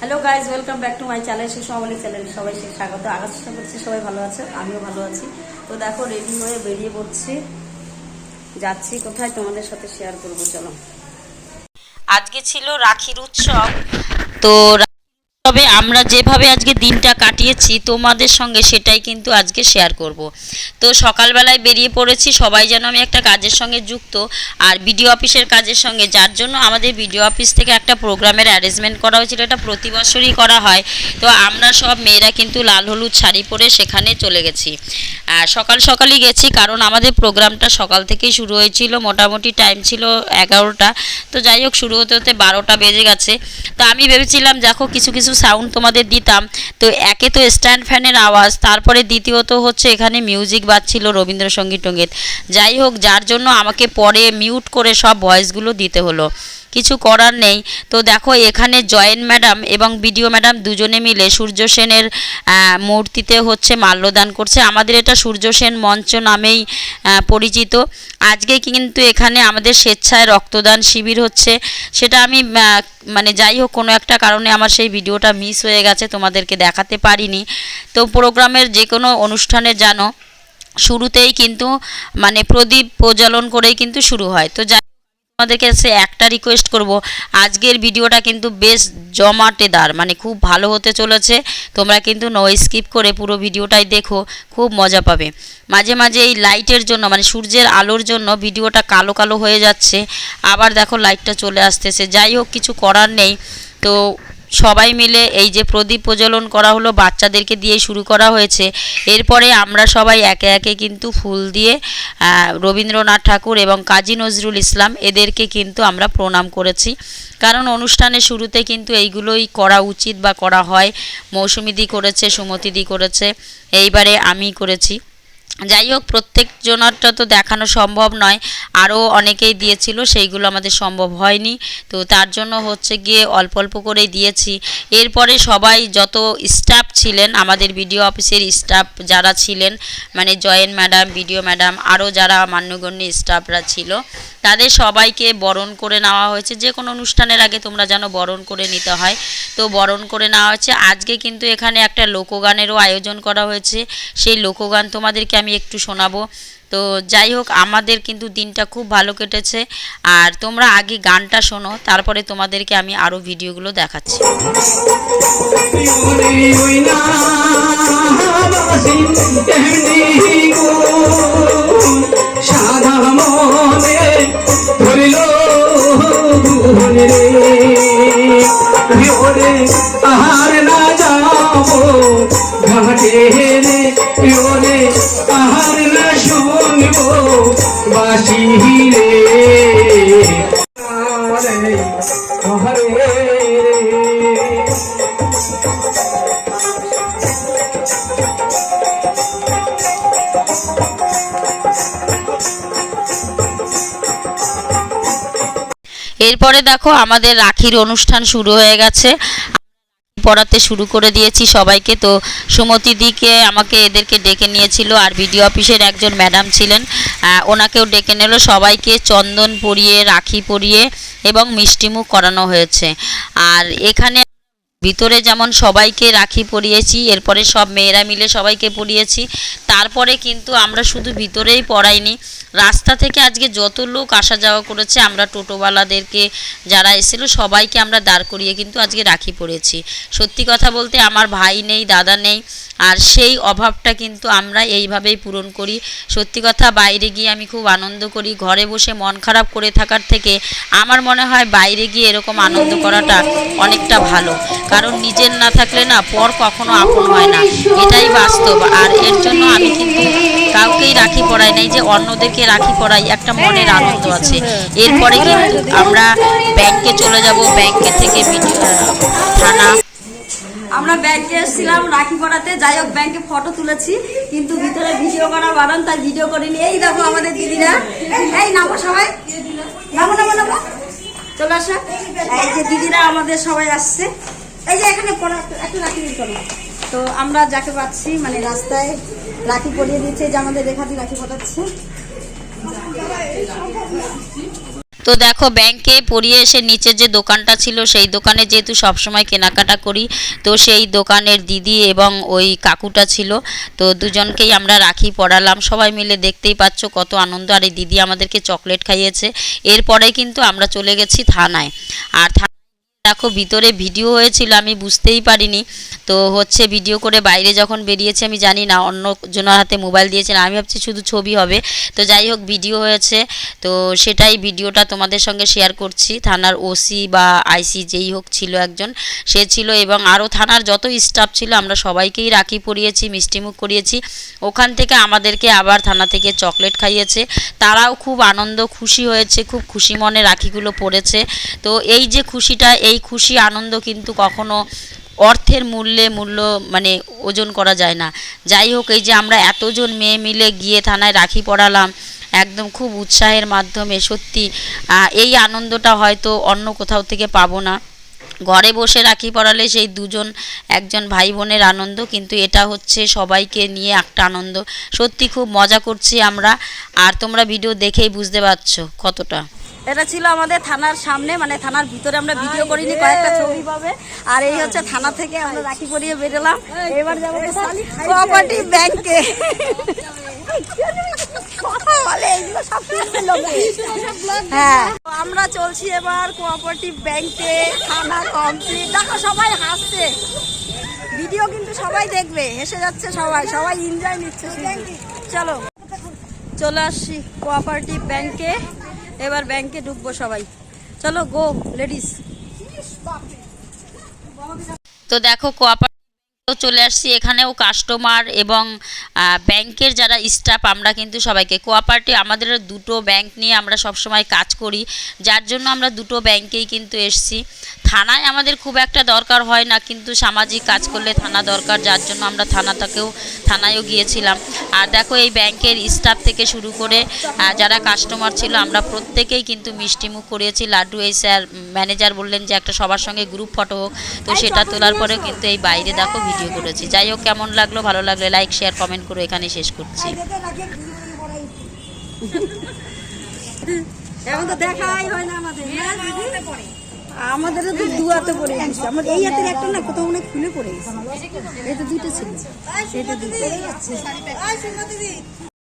Hello guys welcome back to my channel Sushmamoni channel সবাই সে স্বাগত চেষ্টা করছি, সবাই ভালো আছে, আমিও ভালো আছি। তো দেখো রেডি হয়ে বেরিয়ে পড়ছি। যাচ্ছি কোথায়, তোমাদের সাথে শেয়ার করব, চলো। আজকে ছিল রাখির উৎসব, তো তবে আমরা যেভাবে আজকে দিনটা কাটিয়েছি, তোমাদের সঙ্গে সেটাই কিন্তু আজকে শেয়ার করব। তো সকালবেলায় বেরিয়ে পড়েছি, সবাই যেন আমি একটা কাজের সঙ্গে যুক্ত আর বিডিও অফিসের কাজের সঙ্গে, যার জন্য আমাদের বিডিও অফিস থেকে একটা প্রোগ্রামের অ্যারেঞ্জমেন্ট করা হয়েছিল, এটা প্রতি বছরই করা হয়। তো আমরা সব মেয়েরা কিন্তু লাল হলুদ শাড়ি পরে সেখানে চলে গেছি। আর সকাল সকালই গেছি, কারণ আমাদের প্রোগ্রামটা সকাল থেকেই শুরু হয়েছিল, মোটামুটি টাইম ছিল এগারোটা। তো যাই হোক, শুরু হতে হতে বারোটা বেজে গেছে। তো আমি ভেবেছিলাম, দেখো কিছু কিছু সাউন্ড তোমাদের দিতাম। তো একে তো স্ট্যান্ড ফ্যানের আওয়াজ, তারপরে দ্বিতীয়ত হচ্ছে এখানে মিউজিক বাজছিল রবীন্দ্রসঙ্গীত টঙ্গীত। যাই হোক, যার জন্য আমাকে পরে মিউট করে সব ভয়েসগুলো দিতে হলো। কিছু করার নেই। তো দেখো, এখানে জয়েন ম্যাডাম এবং বিডিও ম্যাডাম দুজনে মিলে সূর্য সেনের মূর্তিতে হচ্ছে মাল্যদান করছে। আমাদের এটা সূর্য সেন মঞ্চ নামেই পরিচিত। আজকে কিন্তু এখানে আমাদের স্বেচ্ছায় রক্তদান শিবির হচ্ছে। সেটা আমি মানে যাই হোক, কোনো একটা কারণে আমার সেই ভিডিওটা মিস হয়ে গেছে, তোমাদেরকে দেখাতে পারিনি। তো প্রোগ্রামের যে কোনো অনুষ্ঠানে জানো, শুরুতেই কিন্তু মানে প্রদীপ প্রজ্বলন করেই কিন্তু শুরু হয়। তো তোমাদের কাছে একটা রিকোয়েস্ট করব। আজকের ভিডিওটা কিন্তু বেশ জমাটেদার মানে খুব ভালো হতে চলেছে। তোমরা কিন্তু নো স্কিপ করে পুরো ভিডিওটাই দেখো, খুব মজা পাবে। মাঝে মাঝে এই লাইটের জন্য মানে সূর্যের আলোর জন্য ভিডিওটা কালো কালো হয়ে যাচ্ছে। আবার দেখো লাইটটা চলে আসতেছে। যাই হোক, কিছু করার নেই। তো সবাই মিলে এই যে প্রদীপ প্রজ্বলন করা হলো, বাচ্চাদেরকে দিয়ে শুরু করা হয়েছে। এরপরে আমরা সবাই একে একে কিন্তু ফুল দিয়ে রবীন্দ্রনাথ ঠাকুর এবং কাজী নজরুল ইসলাম এদেরকে কিন্তু আমরা প্রণাম করেছি। কারণ অনুষ্ঠানের শুরুতে কিন্তু এইগুলোই করা উচিত বা করা হয়। মৌসুমিদি করেছে সুমতিদি করেছে, এইবারে আমি করেছি। যাই হোক প্রত্যেক তো দেখানো সম্ভব নয়। আরও অনেকেই দিয়েছিল, সেইগুলো আমাদের সম্ভব হয়নি। তো তার জন্য হচ্ছে গিয়ে অল্প অল্প করেই দিয়েছি। এরপরে সবাই যত স্টাফ ছিলেন, আমাদের বিডিও অফিসের স্টাফ যারা ছিলেন মানে জয়েন ম্যাডাম, বিডিও ম্যাডাম, আরও যারা মান্যগণ্য স্টাফরা ছিল, তাদের সবাইকে বরণ করে নেওয়া হয়েছে। যে কোনো অনুষ্ঠানের আগে তোমরা যেন বরণ করে নিতে হয়। তো বরণ করে নেওয়া হয়েছে। আজকে কিন্তু এখানে একটা লোকগানেরও আয়োজন করা হয়েছে। সেই লোকগান তোমাদেরকে আমি একটু শোনাবো। তো যাই হোক, আমাদের কিন্তু দিনটা খুব ভালো কেটেছে। আর তোমরা আগে গানটা শোনো, তারপরে তোমাদেরকে আমি আরও ভিডিওগুলো দেখাচ্ছি। এরপরে দেখো আমাদের রাখির অনুষ্ঠান শুরু হয়ে গেছে। পড়াতে শুরু করে দিয়েছি সবাইকে। তো সুমতি দিকে আমাকে এদেরকে ডেকে নিয়েছিল আর বিডিও অফিসের একজন ম্যাডাম ছিলেন। ওনাকেও ডেকে নিল। সবাইকে চন্দন পরিয়ে, রাখি পরিয়ে এবং মিষ্টিমুখ করানো হয়েছে। আর এখানে ভিতরে যেমন সবাইকে রাখি পরিয়েছি, এরপরে সব মেয়েরা মিলে সবাইকে পরিয়েছি, তারপরে কিন্তু আমরা শুধু ভিতরেই পড়াইনি। রাস্তা থেকে আজকে যত লোক আসা যাওয়া করেছে, আমরা টোটোওয়ালাদেরকে যারা এসেছিল সবাইকে আমরা দাঁড় করিয়ে কিন্তু আজকে রাখি পরিয়েছি সত্যি কথা বলতে আমার ভাই নেই, দাদা নেই, আর সেই অভাবটা কিন্তু আমরা এইভাবেই পূরণ করি। সত্যি কথা, বাইরে গিয়ে আমি খুব আনন্দ করি, ঘরে বসে মন খারাপ করে থাকার থেকে আমার মনে হয় বাইরে গিয়ে এরকম আনন্দ করাটা অনেকটা ভালো। কারণ নিজের না থাকলে না পর কখনো আপন হয় না। এটাই বাস্তব। আর এর জন্য আমি কিন্তু কাউকেই রাখি পড়াই নাই যে অন্যদেরকে রাখি পড়াই একটা মনের আনন্দ আছে। এরপরে কিন্তু আমরা ব্যাংকে চলে যাব। ব্যাংকে থেকে থানা। আমরা ব্যাংকে এসেছিলাম রাখি পড়াতে যাই হোক, ব্যাংকে ফটো তুলেছি। কিন্তু ভিতরে ভিডিও করা বারণ তাই ভিডিও করিনি। এই দেখো আমাদের দিদিরা। এই নামো সবাই। নামো নামো নামো। চলে আসো। এই যে দিদিরা আমাদের সবাই আসছে। এই যে এখানে পড়া রাখি তো আমরা যাকে পাচ্ছি মানে রাস্তায় রাখি পরিয়ে দিচ্ছে যে আমাদের রেখাটি রাখি পড়াচ্ছে তো দেখো ব্যাংকে পড়িয়ে এসে নিচে যে দোকানটা ছিল, সেই দোকানে যেহেতু সবসময় কেনাকাটা করি, তো সেই দোকানের দিদি এবং ওই কাকুটা ছিল। তো দুজনকেই আমরা রাখি পড়ালাম। সবাই মিলে দেখতেই পাচ্ছ কত আনন্দ। আর এই দিদি আমাদেরকে চকলেট খাইয়েছে। এরপরে কিন্তু আমরা চলে গেছি থানায়। আর দেখো ভিতরে ভিডিও হয়েছিল, আমি বুঝতেই পারিনি। তো হচ্ছে ভিডিও করে বাইরে যখন বেরিয়েছে, আমি জানি না, অন্য জনের হাতে মোবাইল দিয়েছেন, আমি ভাবছি শুধু ছবি হবে। তো যাই হোক ভিডিও হয়েছে। তো সেটাই ভিডিওটা তোমাদের সঙ্গে শেয়ার করছি। থানার ওসি বা আইসি যেই হোক ছিল একজন, সে ছিল এবং আরও থানার যত স্টাফ ছিল, আমরা সবাইকেই রাখি পরিয়েছি মিষ্টিমুখ করিয়েছি। ওখান থেকে আমাদেরকে আবার থানা থেকে চকলেট খাইয়েছে। তারাও খুব আনন্দ, খুশি হয়েছে, খুব খুশি মনে রাখিগুলো পড়েছে। তো এই যে খুশিটা, এই খুশি আনন্দ কিন্তু কখনো অর্থের মূল্যে মূল্য মানে ওজন করা যায় না। যাই হোক, এই যে আমরা এতজন মেয়ে মিলে গিয়ে থানায় রাখি পড়ালাম, একদম খুব উৎসাহের মাধ্যমে, সত্যি এই আনন্দটা হয়তো অন্য কোথাও থেকে পাবো না। ঘরে বসে রাখি পড়ালে সেই দুজন, একজন ভাই বোনের আনন্দ, কিন্তু এটা হচ্ছে সবাইকে নিয়ে একটা আনন্দ। সত্যি খুব মজা করছি আমরা, আর তোমরা ভিডিও দেখেই বুঝতে পারছ কতটা। এটা ছিল আমাদের থানার সামনে মানে থানার ভিতরে আমরা ভিডিও করিনি কয়েকটা ছবি পাবে। আর এই হচ্ছে থানা থেকে আমরা রাখি পরিয়ে বেরোলাম। এবার যাব কোঅপারেটিভ ব্যাংকে হ্যাঁ। আমরা চলছি এবার কোঅপারেটিভ ব্যাংকে থানা কমপ্লিট দেখো সবাই হাসছে। ভিডিও কিন্তু সবাই দেখবে হেসে যাচ্ছে সবাই। সবাই এনজয় নিচ্ছে। চলো। চলে আসছি কোঅপারেটিভ ব্যাংকে এবার ব্যাংকে ঢুকবো সবাই। চলো গো লেডিস তো দেখো কোঅপারেটিভ চলে আসছি এখানেও কাস্টমার এবং ব্যাংকের যারা স্টাফ আমরা কিন্তু সবাইকে কোঅপারেটিভ আমাদের দুটো ব্যাংক নিয়ে আমরা সব সময় কাজ করি। যার জন্য আমরা দুটো ব্যাংকেই কিন্তু এসছি। থানায় আমাদের খুব একটা দরকার হয় না কিন্তু সামাজিক কাজ করলে থানা দরকার যার জন্য আমরা থানাটাকেও থানায়ও গিয়েছিলাম। আর দেখো এই ব্যাংকের স্টাফ থেকে শুরু করে যারা কাস্টমার ছিল আমরা প্রত্যেকেই কিন্তু মিষ্টিমুখ করিয়েছি লাড্ডু এই স্যার ম্যানেজার বললেন যে একটা সবার সঙ্গে গ্রুপ ফটো হোক। তো সেটা তোলার পরেও কিন্তু এই বাইরে দেখো ভিডিও করেছি যাই হোক কেমন লাগল ভালো লাগলে লাইক শেয়ার কমেন্ট করে এখানে শেষ করছি। এখন তো দেখাই হয় না আমাদের আমাদের তো দু হাতে পড়ে গেছে। আমার এই হাতের একটা না কোথাও অনেক খুলে পড়ে গেছে। এই তো দুটো ছিল। এটা দুটো